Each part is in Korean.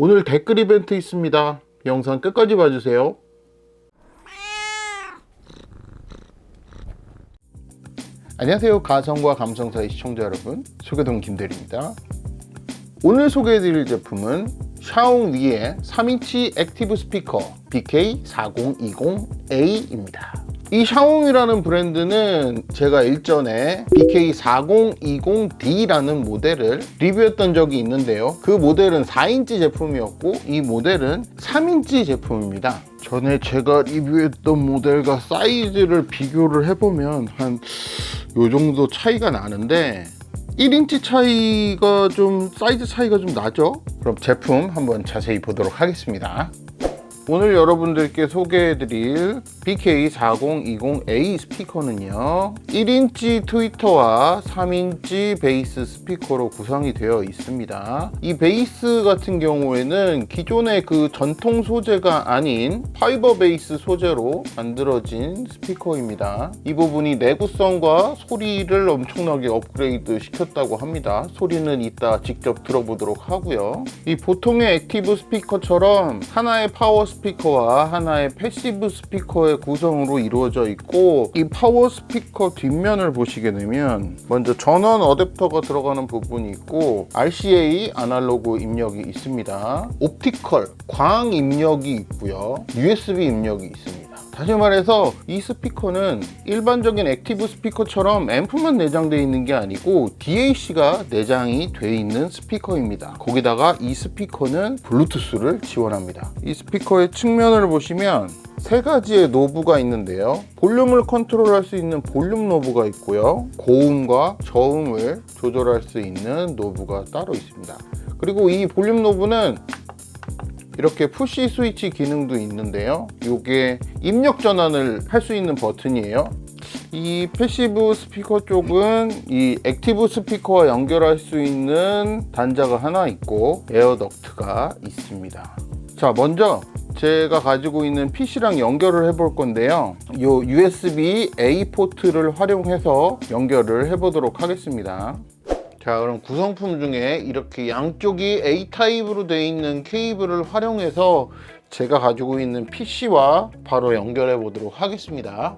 오늘 댓글 이벤트 있습니다. 영상 끝까지 봐주세요. 안녕하세요. 가성과 감성사의 시청자 여러분. 소개동 김대리입니다. 오늘 소개해드릴 제품은 샤오미의 3인치 액티브 스피커 BK4020A입니다. 이 샤오미라는 브랜드는 제가 일전에 BK4020D라는 모델을 리뷰했던 적이 있는데요. 그 모델은 4인치 제품이었고 이 모델은 3인치 제품입니다. 전에 제가 리뷰했던 모델과 사이즈를 비교를 해보면 한 요 정도 차이가 나는데 1인치 차이가 좀 사이즈 차이가 좀 나죠? 그럼 제품 한번 자세히 보도록 하겠습니다. 오늘 여러분들께 소개해드릴 BK4020A 스피커는요 1인치 트위터와 3인치 베이스 스피커로 구성이 되어 있습니다. 이 베이스 같은 경우에는 기존의 그 전통 소재가 아닌 파이버 베이스 소재로 만들어진 스피커입니다. 이 부분이 내구성과 소리를 엄청나게 업그레이드 시켰다고 합니다. 소리는 이따 직접 들어보도록 하고요. 이 보통의 액티브 스피커처럼 하나의 파워 스피커와 하나의 패시브 스피커의 구성으로 이루어져 있고 이 파워 스피커 뒷면을 보시게 되면 먼저 전원 어댑터가 들어가는 부분이 있고 RCA 아날로그 입력이 있습니다. 옵티컬 광 입력이 있고요. USB 입력이 있습니다. 다시 말해서 이 스피커는 일반적인 액티브 스피커처럼 앰프만 내장되어 있는 게 아니고 DAC가 내장이 되어 있는 스피커입니다. 거기다가 이 스피커는 블루투스를 지원합니다. 이 스피커의 측면을 보시면 세 가지의 노브가 있는데요. 볼륨을 컨트롤할 수 있는 볼륨 노브가 있고요. 고음과 저음을 조절할 수 있는 노브가 따로 있습니다. 그리고 이 볼륨 노브는 이렇게 푸시 스위치 기능도 있는데요. 이게 입력 전환을 할 수 있는 버튼이에요. 이 패시브 스피커 쪽은 이 액티브 스피커와 연결할 수 있는 단자가 하나 있고 에어 덕트가 있습니다. 자, 먼저 제가 가지고 있는 PC랑 연결을 해 볼 건데요. 이 USB A 포트를 활용해서 연결을 해 보도록 하겠습니다. 자 그럼 구성품 중에 이렇게 양쪽이 A 타입으로 되어 있는 케이블을 활용해서 제가 가지고 있는 PC와 바로 연결해 보도록 하겠습니다.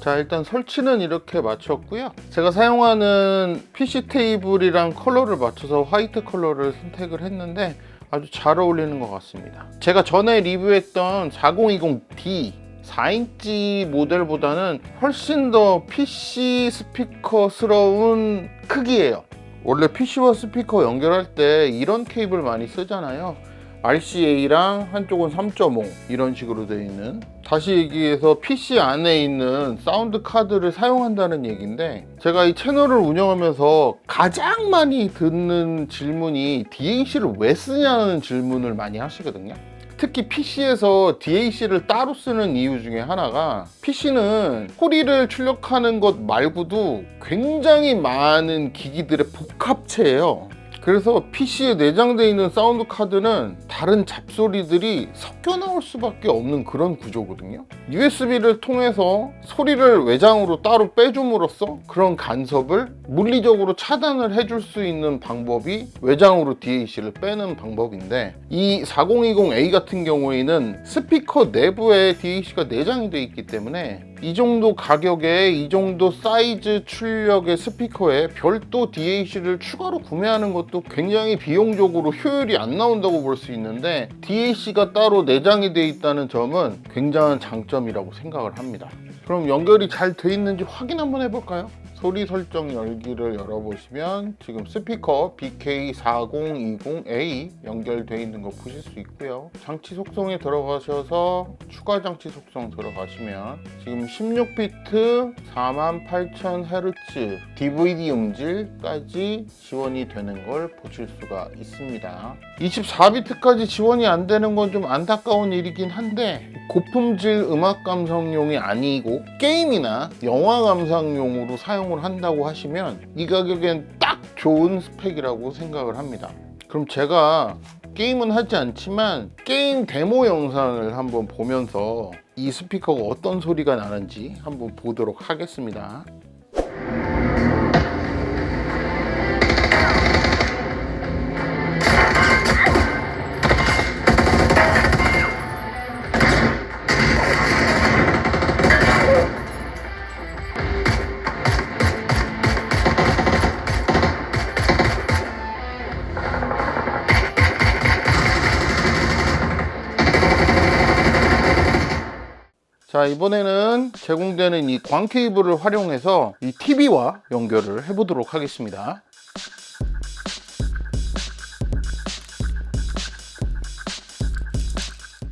자 일단 설치는 이렇게 마쳤고요 제가 사용하는 PC 테이블이랑 컬러를 맞춰서 화이트 컬러를 선택을 했는데 아주 잘 어울리는 것 같습니다 제가 전에 리뷰했던 4020D 4인치 모델보다는 훨씬 더 PC 스피커스러운 크기예요. 원래 PC와 스피커 연결할 때 이런 케이블 많이 쓰잖아요. RCA랑 한쪽은 3.5 이런 식으로 되어 있는. 다시 얘기해서 PC 안에 있는 사운드 카드를 사용한다는 얘기인데 제가 이 채널을 운영하면서 가장 많이 듣는 질문이 DAC를 왜 쓰냐는 질문을 많이 하시거든요 특히 PC에서 DAC를 따로 쓰는 이유 중에 하나가 PC는 소리를 출력하는 것 말고도 굉장히 많은 기기들의 복합체예요. 그래서 PC에 내장되어 있는 사운드 카드는 다른 잡소리들이 섞여 나올 수밖에 없는 그런 구조거든요. USB를 통해서 소리를 외장으로 따로 빼줌으로써 그런 간섭을 물리적으로 차단을 해줄 수 있는 방법이 외장으로 DAC를 빼는 방법인데 이 4020A 같은 경우에는 스피커 내부에 DAC가 내장이 되어 있기 때문에 이 정도 가격에 이 정도 사이즈 출력의 스피커에 별도 DAC를 추가로 구매하는 것도 굉장히 비용적으로 효율이 안 나온다고 볼 수 있는데 DAC가 따로 내장이 되어 있다는 점은 굉장한 장점이라고 생각을 합니다. 그럼 연결이 잘 돼 있는지 확인 한번 해볼까요? 소리 설정 열기를 열어보시면 지금 스피커 BK4020A 연결되어 있는 거 보실 수 있고요. 장치 속성에 들어가셔서 추가 장치 속성 들어가시면 지금 16비트 48,000Hz DVD 음질까지 지원이 되는 걸 보실 수가 있습니다. 24비트까지 지원이 안 되는 건 좀 안타까운 일이긴 한데 고품질 음악 감상용이 아니고 게임이나 영화 감상용으로 사용을 한다고 하시면 이 가격엔 딱 좋은 스펙이라고 생각을 합니다. 그럼 제가 게임은 하지 않지만 게임 데모 영상을 한번 보면서 이 스피커가 어떤 소리가 나는지 한번 보도록 하겠습니다. 자 이번에는 제공되는 이 광 케이블을 활용해서 이 TV와 연결을 해보도록 하겠습니다.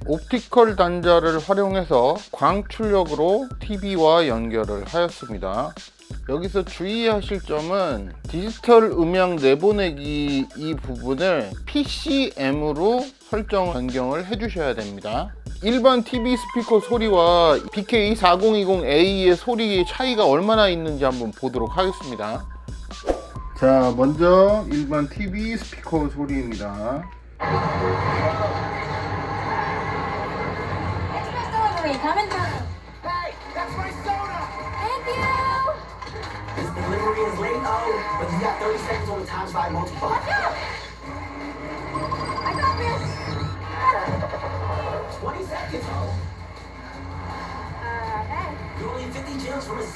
옵티컬 단자를 활용해서 광 출력으로 TV와 연결을 하였습니다. 여기서 주의하실 점은 디지털 음향 내보내기 이 부분을 PCM으로 설정 변경을 해주셔야 됩니다. 일반 TV 스피커 소리와 BK4020A의 소리 차이가 얼마나 있는지 한번 보도록 하겠습니다. 자, 먼저 일반 TV 스피커 소리입니다.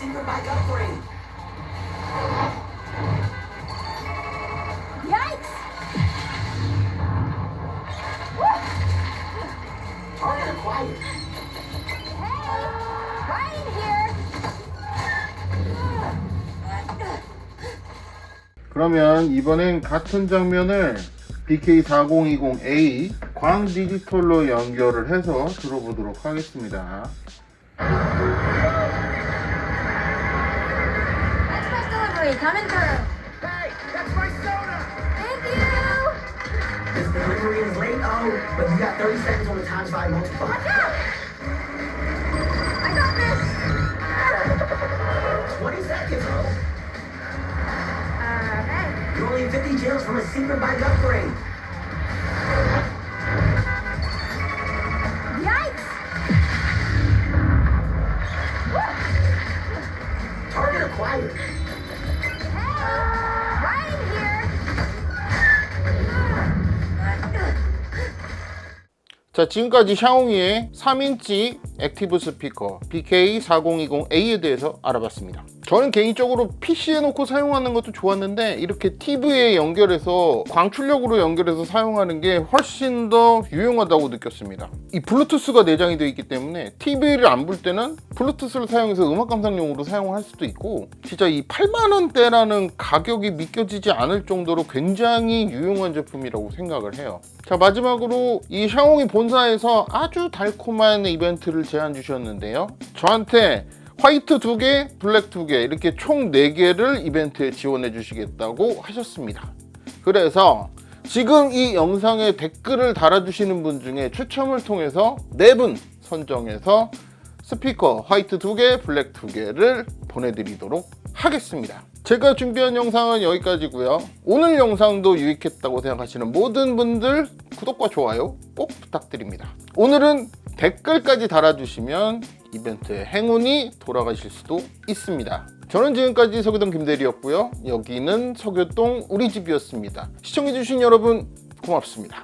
A secret bike upgrade. Yikes. Hey, here. 그러면 이번엔 같은 장면을 BK4020A 광 디지털로 연결을 해서 들어보도록 하겠습니다. Coming through. Hey, that's my soda! Thank you. This delivery is late, oh, but you got 30 seconds on the times by multiplier. Watch out. I got this. 20 seconds, oh. Uh, hey. You're only 50 gems from a secret bike upgrade. Yikes. Target acquired. 자, 지금까지 샤오미의 3인치 액티브 스피커 BK4020A에 대해서 알아봤습니다. 저는 개인적으로 PC에 놓고 사용하는 것도 좋았는데 이렇게 TV에 연결해서 광출력으로 연결해서 사용하는 게 훨씬 더 유용하다고 느꼈습니다. 이 블루투스가 내장이 되어 있기 때문에 TV를 안 볼 때는 블루투스를 사용해서 음악 감상용으로 사용할 수도 있고 진짜 이 8만 원대라는 가격이 믿겨지지 않을 정도로 굉장히 유용한 제품이라고 생각을 해요. 자 마지막으로 이 샤오미 본사에서 아주 달콤한 이벤트를 제안 주셨는데요. 저한테 화이트 두 개, 블랙 두 개 이렇게 총 네 개를 이벤트에 지원해 주시겠다고 하셨습니다. 그래서 지금 이 영상에 댓글을 달아주시는 분 중에 추첨을 통해서 네 분 선정해서 스피커 화이트 두 개, 블랙 두 개를 보내드리도록 하겠습니다. 제가 준비한 영상은 여기까지고요. 오늘 영상도 유익했다고 생각하시는 모든 분들 구독과 좋아요 꼭 부탁드립니다. 오늘은 댓글까지 달아주시면 이벤트의 행운이 돌아가실 수도 있습니다. 저는 지금까지 서교동 김대리였고요. 여기는 서교동 우리 집이었습니다. 시청해주신 여러분 고맙습니다.